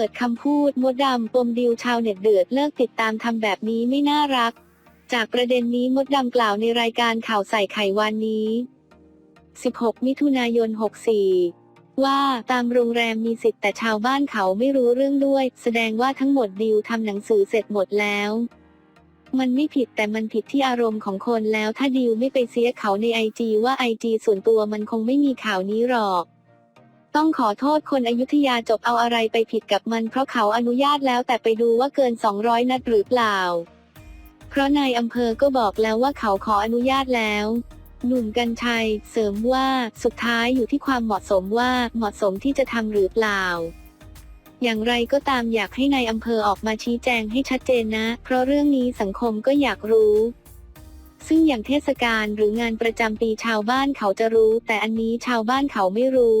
ปิดคำพูดมดดำปมดิวชาวเน็ตเดือดเลิกติดตามทำแบบนี้ไม่น่ารัก จากประเด็นนี้มดดำกล่าวในรายการข่าวใส่ไข่วันนี้ 16 มิถุนายน 64 ว่าตามโรงแรมมีสิทธิ์แต่ชาวบ้านเขาไม่รู้เรื่องด้วย แสดงว่าทั้งหมดดิวทำหนังสือเสร็จหมดแล้ว มันไม่ผิดแต่มันผิดที่อารมณ์ของคนแล้วถ้าดิวไม่ไปเสียเขาในไอจีว่าไอจีส่วนตัวมันคงไม่มีข่าวนี้หรอก ต้องขอโทษคนอยุธยาจบเอาอะไรไปผิดกับมันเพราะเขาอนุญาตแล้วแต่ไปดูว่าเกิน 200 นัดหรือเปล่า เพราะนายอำเภอก็บอกแล้วว่าเขาขออนุญาตแล้ว หนุ่มกัญชัย เสริมว่าสุดท้ายอยู่ที่ความเหมาะสมว่าเหมาะสมที่จะทำหรือเปล่า อย่างไรก็ตามอยากให้ในายอำเภอออกมาชี้แจงให้ชัดเจนนะ เพราะเรื่องนี้สังคมก็อยากรู้ซึ่งอย่างเทศกาลหรืองานประจำปีชาวบ้านเขาจะรู้ แต่อันนี้ชาวบ้านเขาไม่รู้